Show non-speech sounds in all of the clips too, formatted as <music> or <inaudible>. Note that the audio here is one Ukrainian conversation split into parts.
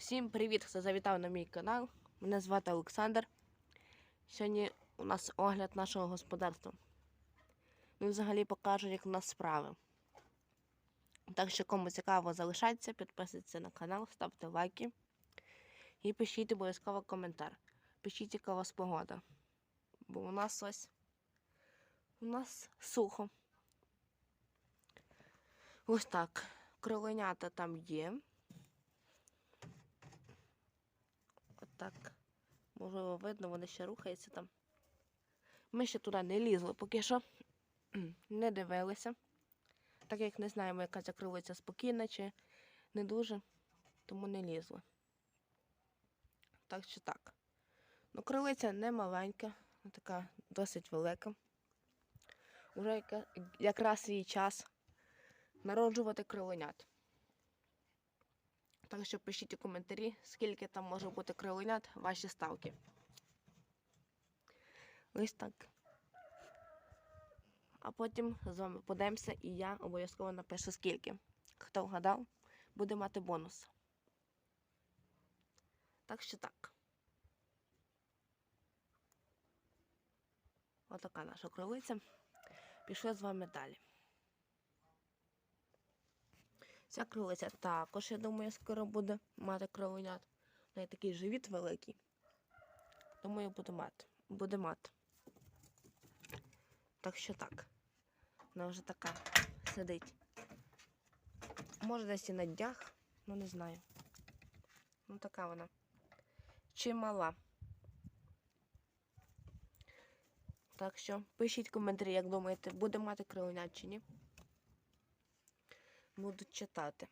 Всім привіт, хто завітав на мій канал. Мене звати Олександр. Сьогодні у нас огляд нашого господарства. Ну, і взагалі покажу, як у нас справи. Так що, кому цікаво, залишайтеся, підписуйтесь на канал, ставте лайки і пишіть обов'язково коментар. Пишіть, яка у вас погода. Бо у нас ось у нас сухо. Ось так. Кроленята там є. Отак. Можливо, видно, вони ще рухаються там. Ми ще туди не лізли, поки що <clears throat> не дивилися. Так як не знаємо, яка ця крилиця спокійна чи не дуже, тому не лізли. Так що так. Ну, крилиця не маленька, така досить велика. Уже якраз її час народжувати кроленят. Так що пишіть у коментарі, скільки там може бути кроленят, ваші ставки. Ось так. А потім з вами подивимося, і я обов'язково напишу скільки. Хто вгадав, буде мати бонус. Так що так. Отака наша кролиця. Пішли з вами далі. Ця кролиця також, я думаю, скоро буде мати кровенят. В неї такий живіт великий. Думаю, буде мати. Буде мати. Так що так. Вона вже така сидить. Може десь і на днях, ну не знаю. Ну така вона. Чимала. Так що пишіть коментарі, як думаєте, буде мати кровенят чи ні. Буду читати.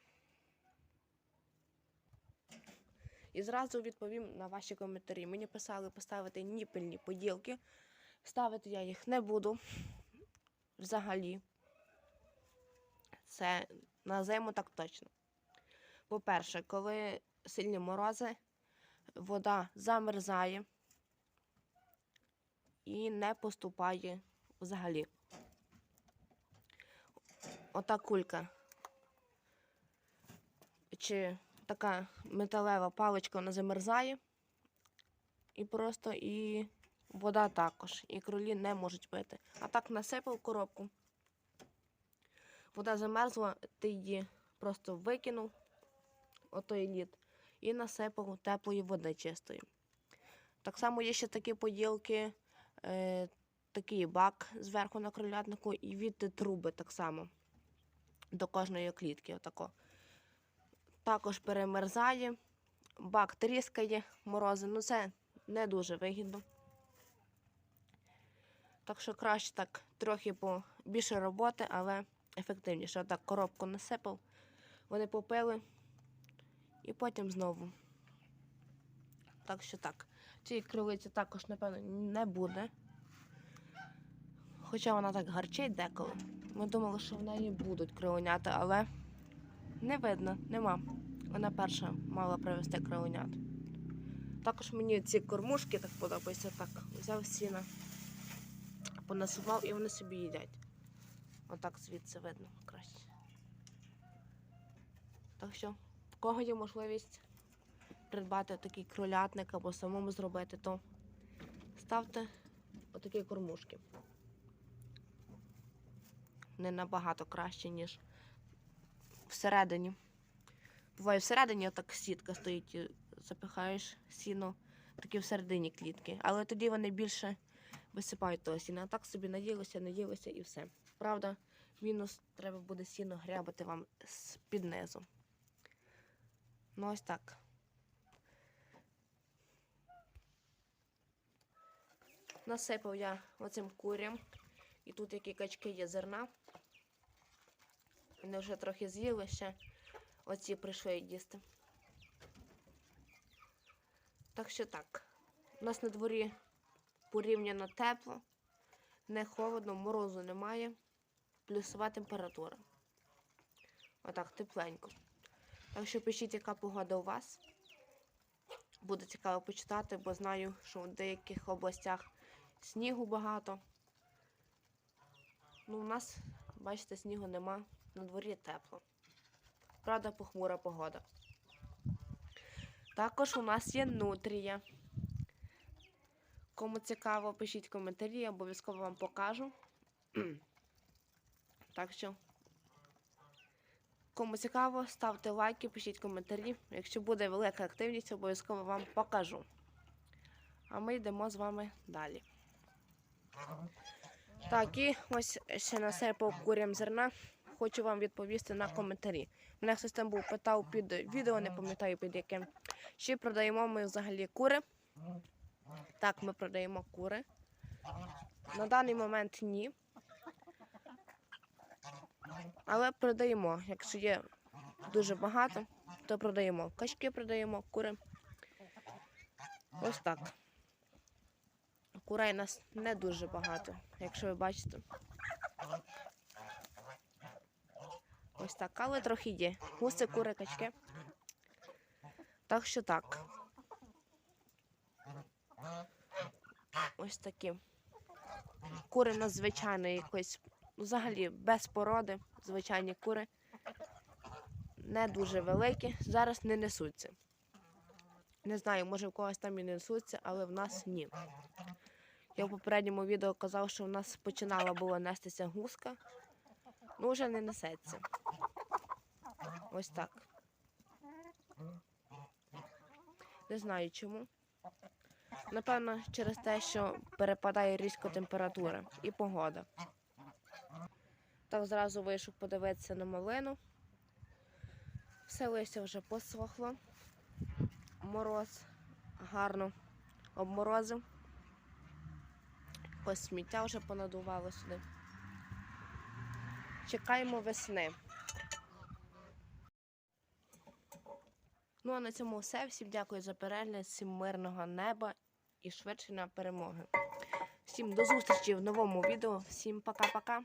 І зразу відповім на ваші коментарі. Мені писали поставити ніпельні поділки. Ставити я їх не буду. Взагалі. Це на зиму так точно. По-перше, коли сильні морози, вода замерзає і не поступає взагалі. Ота кулька чи така металева паличка вона замерзає. І просто і вода також. І кролі не можуть пити. А так насипав коробку. Вода замерзла, ти її просто викинув, отой лід, і насипав теплої води чистої. Так само є ще такі поділки, е, такий бак зверху на кролятнику і від труби так само до кожної клітки. Отако також перемерзає, бак тріскає, морози. Ну це не дуже вигідно. Так що краще так трохи по більше роботи, але ефективніше. Отак коробку насипав, вони попили і потім знову. Так що так. Цієї крилиці також, напевно, не буде. Хоча вона так гарчить деколи. Ми думали, що в неї будуть кривонята, але не видно, нема. Вона перша мала привезти кровенят. Також мені ці кормушки так подобаються. Так, взяв сіна, понасував і вони собі їдять. Отак звідси видно краще. Так що, в кого є можливість придбати такий кролятник або самому зробити, то ставте отакі кормушки. Не набагато краще, ніж всередині. Буває всередині отак сітка стоїть, і запихаєш сіно, такі всередині клітки. Але тоді вони більше висипають того сіна. А так собі наділися, наділися і все. Правда, мінус треба буде сіно грябати вам з під низу. Ну ось так. Насипав я оцим курям. І тут які качки є зерна. Вони вже трохи з'їли ще. Оці прийшли їсти. Так що так. У нас на дворі порівняно тепло, не холодно, морозу немає, плюсова температура. Отак, тепленько. Так що пишіть, яка погода у вас. Буде цікаво почитати, бо знаю, що в деяких областях снігу багато. Ну, у нас, бачите, снігу нема, на дворі тепло. Правда, похмура погода. Також у нас є нутрія. Кому цікаво, пишіть коментарі, я обов'язково вам покажу. <clears throat> так що, кому цікаво, ставте лайки, пишіть коментарі. Якщо буде велика активність, обов'язково вам покажу. А ми йдемо з вами далі. Так, і ось ще насипав курям зерна. Хочу вам відповісти на коментарі. Мене хтось там був питав під відео, не пам'ятаю під яким. Чи продаємо ми взагалі кури? Так, ми продаємо кури. На даний момент ні. Але продаємо. Якщо є дуже багато, то продаємо. Качки продаємо, кури. Ось так. Курей нас не дуже багато, якщо ви бачите. Ось так, але трохи є. Гуси, кури, качки. Так що так. Ось такі. Кури у нас звичайно якось, ну, взагалі без породи, звичайні кури. Не дуже великі, зараз не несуться. Не знаю, може в когось там і не несуться, але в нас ні. Я в попередньому відео казав, що в нас починала була нестися гуска, ну вже не несеться. Ось так. Не знаю чому. Напевно, через те, що перепадає різко температура і погода. Так зразу вийшов подивитися на малину. Все листя вже посохло. Мороз гарно обморозив. Ось сміття вже понадувало сюди. Чекаємо весни. Ну а на цьому все. Всім дякую за перегляд, всім мирного неба і швидше на перемоги. Всім до зустрічі в новому відео. Всім пока-пока.